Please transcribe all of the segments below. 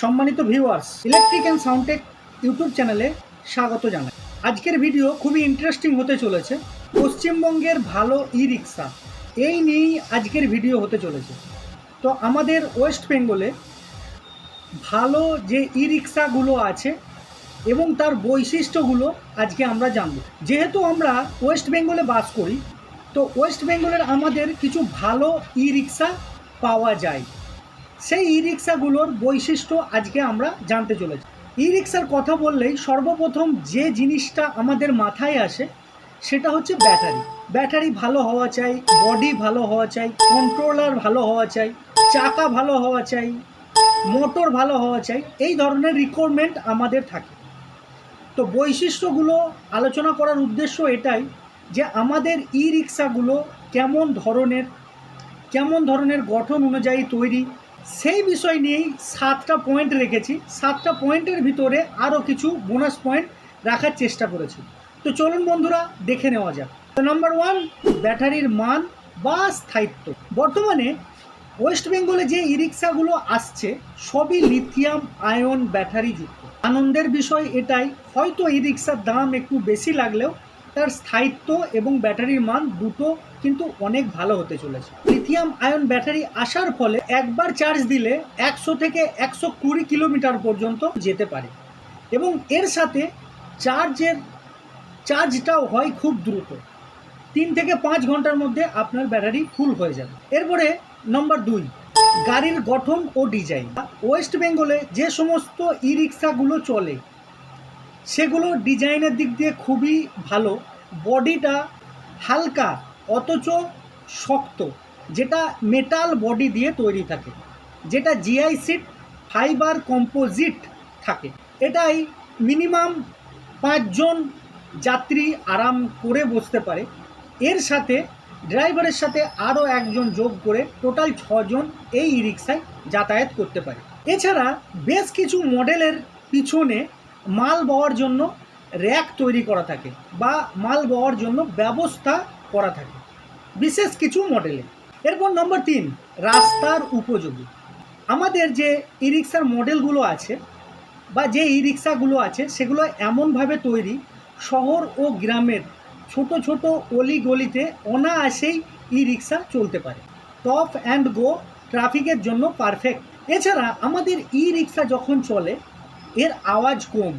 সম্মানিত viewers electric and sound tech YouTube চ্যানেলে স্বাগত জানাই। আজকের ভিডিও খুবই ইন্টারেস্টিং হতে চলেছে। পশ্চিমবঙ্গের ভালো ই রিক্সা এই নিয়েই আজকের ভিডিও হতে চলেছে। তো আমাদের ওয়েস্ট বেঙ্গলে ভালো যে ই রিক্সাগুলো আছে এবং তার বৈশিষ্ট্যগুলো আজকে আমরা জানব। যেহেতু আমরা ওয়েস্ট বেঙ্গলে বাস করি, তো ওয়েস্ট বেঙ্গলের আমাদের কিছু ভালো ই রিক্সা পাওয়া যায়। সেই ই রিক্সাগুলোর বৈশিষ্ট্য আজকে আমরা জানতে চলেছি। ই রিক্সার কথা বললেই সর্বপ্রথম যে জিনিসটা আমাদের মাথায় আসে, সেটা হচ্ছে ব্যাটারি। ব্যাটারি ভালো হওয়া চাই, বডি ভালো হওয়া চাই, কন্ট্রোলার ভালো হওয়া চাই, চাকা ভালো হওয়া চাই, মোটর ভালো হওয়া চাই, এই ধরনের রিকোয়ারমেন্ট আমাদের থাকে। তো বৈশিষ্ট্যগুলো আলোচনা করার উদ্দেশ্য এটাই যে আমাদের ই রিক্সাগুলো কেমন ধরনের কেমন ধরনের গঠন অনুযায়ী তৈরি সেই বিষয় নিয়েই সাতটা পয়েন্ট রেখেছি। সাতটা পয়েন্টের ভিতরে আরও কিছু বোনাস পয়েন্ট রাখার চেষ্টা করেছি। তো চলুন বন্ধুরা, দেখে নেওয়া যাক। তো নাম্বার ওয়ান ব্যাটারির মান বা স্থায়িত্ব। বর্তমানে ওয়েস্ট বেঙ্গলে যে ই রিক্সাগুলো আসছে, সবই লিথিয়াম আয়ন ব্যাটারি যুক্ত আনন্দের বিষয় এটাই, হয়তো ই রিক্সার দাম একটু বেশি লাগলেও তার স্থায়িত্ব এবং ব্যাটারির মান দুটো কিন্তু অনেক ভালো হতে চলেছে। লিথিয়াম আয়ন ব্যাটারি আসার ফলে একবার চার্জ দিলে একশো থেকে একশো কুড়ি কিলোমিটার পর্যন্ত যেতে পারে এবং এর সাথে চার্জের, চার্জটাও হয় খুব দ্রুত। তিন থেকে পাঁচ ঘণ্টার মধ্যে আপনার ব্যাটারি ফুল হয়ে যাবে। এরপরে নম্বর দুই, গাড়ির গঠন ও ডিজাইন। ওয়েস্ট বেঙ্গলে যে সমস্ত ই রিক্সাগুলো চলে সেগুলো ডিজাইনের দিক দিয়ে খুবই ভালো। বডিটা হালকা, অথচ শক্ত, যেটা মেটাল বডি দিয়ে তৈরি থাকে, যেটা জিআই সিট ফাইবার কম্পোজিট থাকে। এটাই মিনিমাম পাঁচজন যাত্রী আরাম করে বসতে পারে। এর সাথে ড্রাইভারের সাথে আরও একজন যোগ করে টোটাল ছজন এই রিক্সায় যাতায়াত করতে পারে। এছাড়া বেশ কিছু মডেলের পিছনে মাল বওয়ার জন্য র্যাক তৈরি করা থাকে বা মাল বওয়ার জন্য ব্যবস্থা করা থাকে, বিশেষ কিছু মডেলে এরপর নম্বর তিন, রাস্তার উপযোগী। আমাদের যে ই রিক্সার মডেলগুলো আছে বা যে ই রিক্সাগুলো আছে, সেগুলো এমনভাবে তৈরি শহর ও গ্রামের ছোট ছোট অলি গলিতে অনায়াসেই ই রিক্সা চলতে পারে। টপ অ্যান্ড গো ট্রাফিকের জন্য পারফেক্ট এছাড়া আমাদের ই রিক্সা যখন চলে এর আওয়াজ কম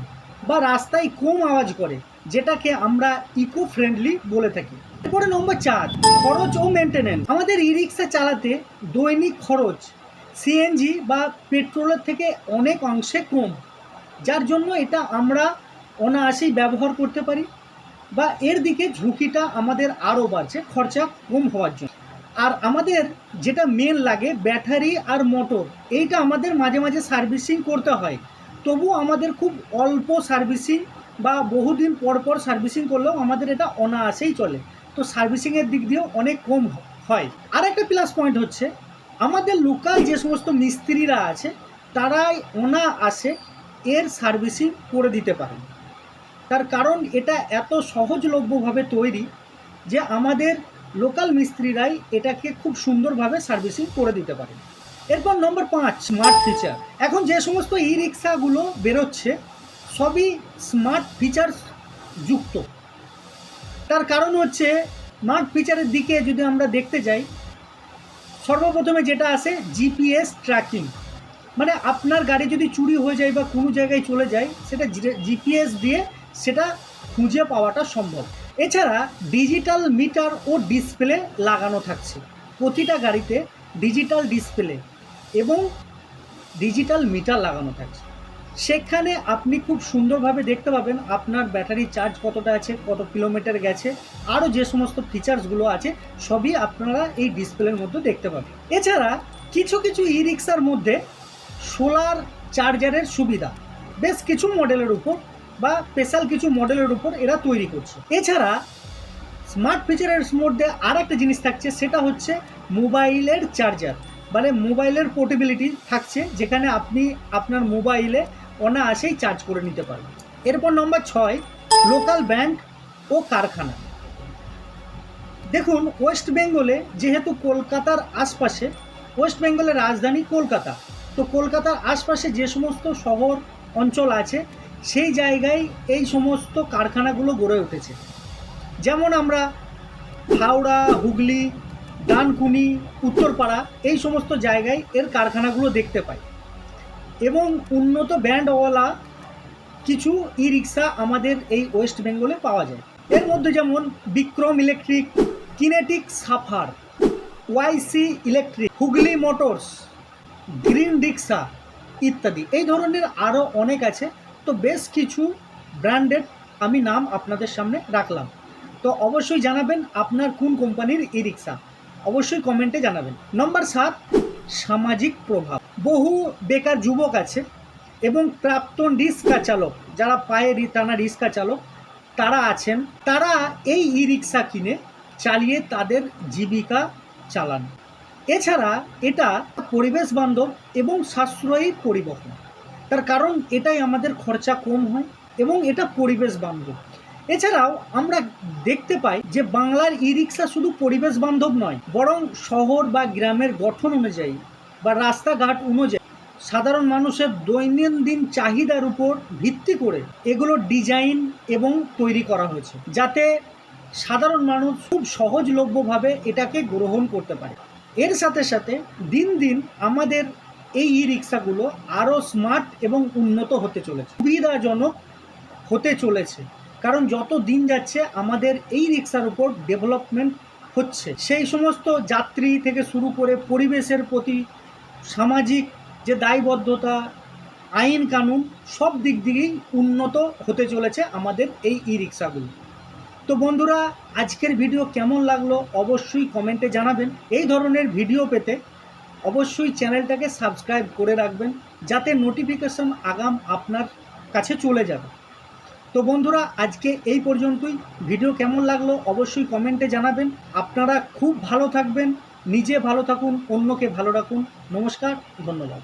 বা রাস্তায় কম আওয়াজ করে, যেটাকে আমরা ইকো ফ্রেন্ডলি বলে থাকি। এরপরে নম্বর চার, খরচ ও মেনটেনেন্স আমাদের ই রিক্সা চালাতে দৈনিক খরচ সিএনজি বা পেট্রোলের থেকে অনেক অংশে কম, যার জন্য এটা আমরা অনায়াসেই ব্যবহার করতে পারি বা এর দিকে ঝুঁকিটা আমাদের আরও বাড়ছে, খরচা কম হওয়ার জন্য। আর আমাদের যেটা মেন লাগে, ব্যাটারি আর মোটর এইটা আমাদের মাঝে মাঝে সার্ভিসিং করতে হয়। তবু আমাদের খুব অল্প সার্ভিসিং বা বহুদিন পর পর সার্ভিসিং করলেও আমাদের এটা অনায়াসেই চলে। তো সার্ভিসিংয়ের দিক দিয়েও অনেক কম হয়। আর একটা প্লাস পয়েন্ট হচ্ছে, আমাদের লোকাল যে সমস্ত মিস্ত্রিরা আছে, তারাই অনায়াসে এর সার্ভিসিং করে দিতে পারেন। তার কারণ এটা এত সহজলভ্যভাবে তৈরি যে আমাদের লোকাল মিস্ত্রিরাই এটাকে খুব সুন্দরভাবে সার্ভিসিং করে দিতে পারেন। এরপর নম্বর পাঁচ স্মার্ট ফিচার এখন যে সমস্ত ই রিক্সাগুলো বেরোচ্ছে, সবই স্মার্ট ফিচার্স যুক্ত। তার কারণ হচ্ছে স্মার্ট ফিচারের দিকে যদি আমরা দেখতে যাই, সর্বপ্রথমে যেটা আসে জিপিএস ট্র্যাকিং মানে আপনার গাড়ি যদি চুরি হয়ে যায় বা কোনো জায়গায় চলে যায়, সেটা জিপিএস দিয়ে সেটা খুঁজে পাওয়াটা সম্ভব। এছাড়া ডিজিটাল মিটার ও ডিসপ্লে লাগানো থাকছে। প্রতিটা গাড়িতে ডিজিটাল ডিসপ্লে এবং ডিজিটাল মিটার লাগানো থাকছে। সেখানে আপনি খুব সুন্দরভাবে দেখতে পাবেন আপনার ব্যাটারি চার্জ কতটা আছে, কত কিলোমিটার গেছে, আরও যে সমস্ত ফিচার্সগুলো আছে, সবই আপনারা এই ডিসপ্লের মধ্যে দেখতে পাবেন। এছাড়া কিছু কিছু ই রিক্সার মধ্যে সোলার চার্জারের সুবিধা। বেশ কিছু মডেলের উপর বা স্পেশাল কিছু মডেলের উপর এরা তৈরি করছে। এছাড়া স্মার্ট ফিচারের মধ্যে আর একটা জিনিস থাকছে, সেটা হচ্ছে মোবাইলের চার্জার মানে মোবাইলের পোর্টেবিলিটি থাকছে যেখানে আপনি আপনার মোবাইলে অনায়াসেই চার্জ করে নিতে পারবেন। এরপর নম্বর ছয়, লোকাল ব্যাংক ও কারখানা। দেখুন, ওয়েস্ট বেঙ্গলে যেহেতু কলকাতার আশপাশে, ওয়েস্ট বেঙ্গলের রাজধানী কলকাতা, তো কলকাতার আশপাশে যে সমস্ত শহর অঞ্চল আছে, সেই জায়গায় এই সমস্ত কারখানাগুলো গড়ে উঠেছে। যেমন আমরা হাওড়া, হুগলি ডানকুনি, উত্তরপাড়া, এই সমস্ত জায়গায় এর কারখানাগুলো দেখতে পাই। এবং উন্নত ব্যান্ডওয়ালা কিছু ই রিক্সা আমাদের এই ওয়েস্ট বেঙ্গলে পাওয়া যায়। এর মধ্যে যেমন Vikram electric, Kinetic Safar YC electric, Hooghly motors, green রিক্সা ইত্যাদি। এই ধরনের আরও অনেক আছে। তো বেশ কিছু ব্র্যান্ডেড আমি নাম আপনাদের সামনে রাখলাম। তো অবশ্যই জানাবেন আপনার কোন কোম্পানির ই রিক্সা অবশ্যই কমেন্টে জানাবেন। নম্বর সাত, সামাজিক প্রভাব। বহু বেকার যুবক আছে এবং প্রাক্তন রিক্সা চালক, যারা পায়ে টানা রিক্সা চালক, তারা আছেন। তারা এই ই রিক্সা কিনে চালিয়ে তাদের জীবিকা চালান। এছাড়া এটা পরিবেশ বান্ধব এবং সাশ্রয়ী পরিবহন। তার কারণ এটাই আমাদের খরচা কম হয় এবং এটা পরিবেশ বান্ধব। এছাড়াও আমরা দেখতে পাই যে বাংলার ই রিক্সা শুধু পরিবেশ বান্ধব নয়, বরং শহর বা গ্রামের গঠন অনুযায়ী বা রাস্তাঘাট অনুযায়ী সাধারণ মানুষের দৈনন্দিন চাহিদার উপর ভিত্তি করে এগুলোর ডিজাইন এবং তৈরি করা হয়েছে, যাতে সাধারণ মানুষ খুব সহজলভ্যভাবে এটাকে গ্রহণ করতে পারে। এর সাথে সাথে দিন দিন আমাদের এই ই রিক্সাগুলো আরও স্মার্ট এবং উন্নত হতে চলেছে, সুবিধাজনক হতে চলেছে। কারণ যত দিন যাচ্ছে আমাদের এই রিক্সার উপর ডেভেলপমেন্ট হচ্ছে। সেই সমস্ত যাত্রী থেকে শুরু করে পরিবেশের প্রতি সামাজিক যে দায়বদ্ধতা, আইন কানুন, সব দিক দিকেই উন্নত হতে চলেছে আমাদের এই ই রিক্সাগুলো তো বন্ধুরা, আজকের ভিডিও কেমন লাগল অবশ্যই কমেন্টে জানাবেন। এই ধরনের ভিডিও পেতে অবশ্যই চ্যানেলটাকে সাবস্ক্রাইব করে রাখবেন, যাতে নোটিফিকেশন আগাম আপনার কাছে চলে যাবে। তো বন্ধুরা, আজকে এই পর্যন্তই। ভিডিও কেমন লাগল অবশ্যই কমেন্টে জানাবেন। আপনারা খুব ভালো থাকবেন, নিজে ভালো থাকুন, অন্যকে ভালো রাখুন। নমস্কার, ধন্যবাদ।